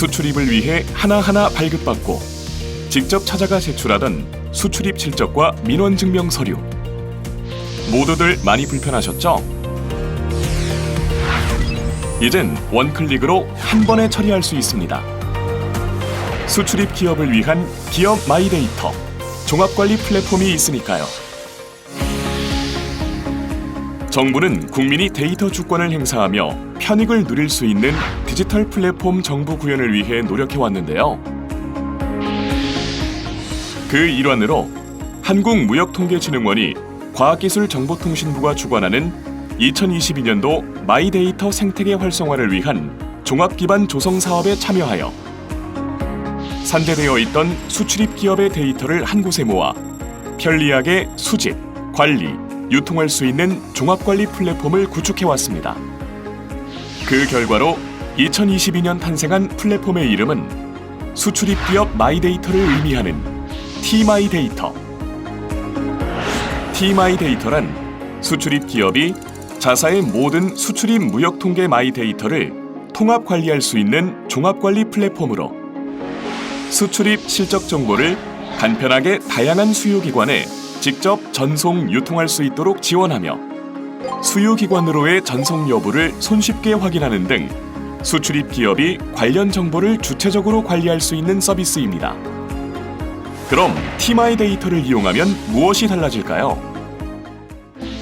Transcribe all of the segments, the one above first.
수출입을 위해 하나하나 발급받고 직접 찾아가 제출하던 수출입 실적과 민원 증명 서류. 모두들 많이 불편하셨죠? 이젠 원클릭으로 한 번에 처리할 수 있습니다. 수출입 기업을 위한 기업 마이데이터 종합관리 플랫폼이 있으니까요. 정부는 국민이 데이터 주권을 행사하며 편익을 누릴 수 있는 디지털 플랫폼 정부 구현을 위해 노력해 왔는데요. 그 일환으로 한국무역통계진흥원이 과학기술정보통신부가 주관하는 2022년도 마이데이터 생태계 활성화를 위한 종합기반 조성 사업에 참여하여 산재되어 있던 수출입 기업의 데이터를 한 곳에 모아 편리하게 수집, 관리, 유통할 수 있는 종합관리 플랫폼을 구축해 왔습니다. 그 결과로 2022년 탄생한 플랫폼의 이름은 수출입 기업 마이데이터를 의미하는 티마이데이터. 티마이데이터란 수출입 기업이 자사의 모든 수출입 무역 통계 마이데이터를 통합 관리할 수 있는 종합 관리 플랫폼으로 수출입 실적 정보를 간편하게 다양한 수요 기관에 직접 전송 유통할 수 있도록 지원하며 수요기관으로의 전송 여부를 손쉽게 확인하는 등 수출입 기업이 관련 정보를 주체적으로 관리할 수 있는 서비스입니다. 그럼 티마이 데이터를 이용하면 무엇이 달라질까요?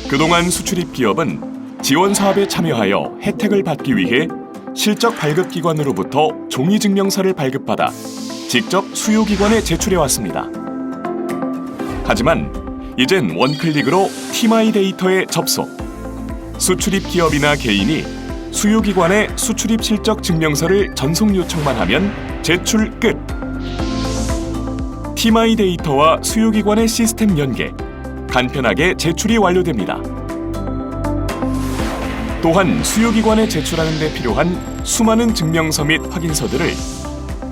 그동안 수출입 기업은 지원 사업에 참여하여 혜택을 받기 위해 실적 발급 기관으로부터 종이 증명서를 발급받아 직접 수요 기관에 제출해 왔습니다. 하지만 이젠 원클릭으로 티마이 데이터에 접속. 수출입 기업이나 개인이 수요 기관에 수출입 실적 증명서를 전송 요청만 하면 제출 끝. 티마이 데이터와 수요 기관의 시스템 연계. 간편하게 제출이 완료됩니다. 또한 수요 기관에 제출하는 데 필요한 수많은 증명서 및 확인서들을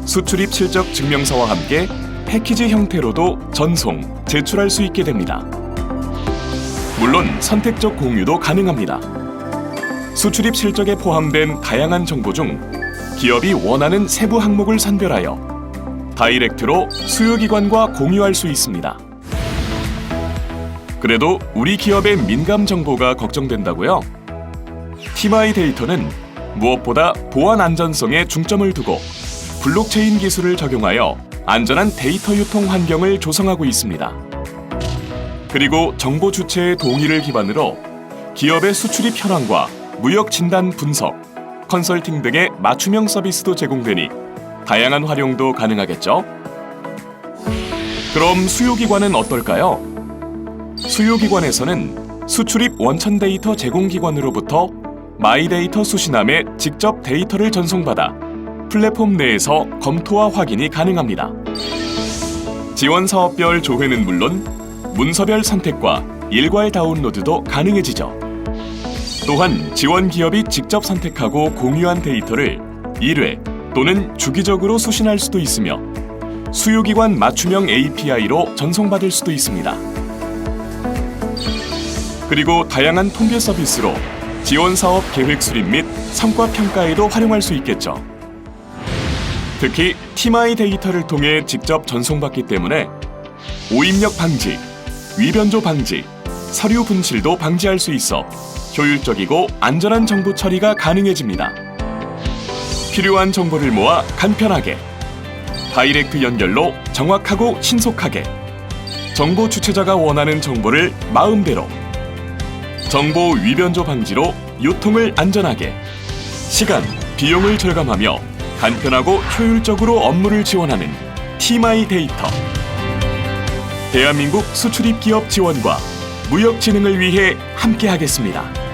수출입 실적 증명서와 함께 패키지 형태로도 전송, 제출할 수 있게 됩니다. 물론 선택적 공유도 가능합니다. 수출입 실적에 포함된 다양한 정보 중 기업이 원하는 세부 항목을 선별하여 다이렉트로 수요기관과 공유할 수 있습니다. 그래도 우리 기업의 민감 정보가 걱정된다고요? 티마이 데이터는 무엇보다 보안 안전성에 중점을 두고 블록체인 기술을 적용하여 안전한 데이터 유통 환경을 조성하고 있습니다. 그리고 정보 주체의 동의를 기반으로 기업의 수출입 현황과 무역 진단 분석, 컨설팅 등의 맞춤형 서비스도 제공되니 다양한 활용도 가능하겠죠. 그럼 수요기관은 어떨까요? 수요기관에서는 수출입 원천 데이터 제공기관으로부터 마이데이터 수신함에 직접 데이터를 전송받아 플랫폼 내에서 검토와 확인이 가능합니다. 지원 사업별 조회는 물론 문서별 선택과 일괄 다운로드도 가능해지죠. 또한 지원 기업이 직접 선택하고 공유한 데이터를 1회 또는 주기적으로 수신할 수도 있으며 수요기관 맞춤형 API로 전송받을 수도 있습니다. 그리고 다양한 통계 서비스로 지원 사업 계획 수립 및 성과 평가에도 활용할 수 있겠죠. 특히 티마이 데이터를 통해 직접 전송받기 때문에 오입력 방지, 위변조 방지, 서류 분실도 방지할 수 있어 효율적이고 안전한 정보 처리가 가능해집니다. 필요한 정보를 모아 간편하게, 다이렉트 연결로 정확하고 신속하게, 정보 주체자가 원하는 정보를 마음대로, 정보 위변조 방지로 유통을 안전하게, 시간, 비용을 절감하며 간편하고 효율적으로 업무를 지원하는 티마이 데이터. 대한민국 수출입 기업 지원과 무역 진흥을 위해 함께하겠습니다.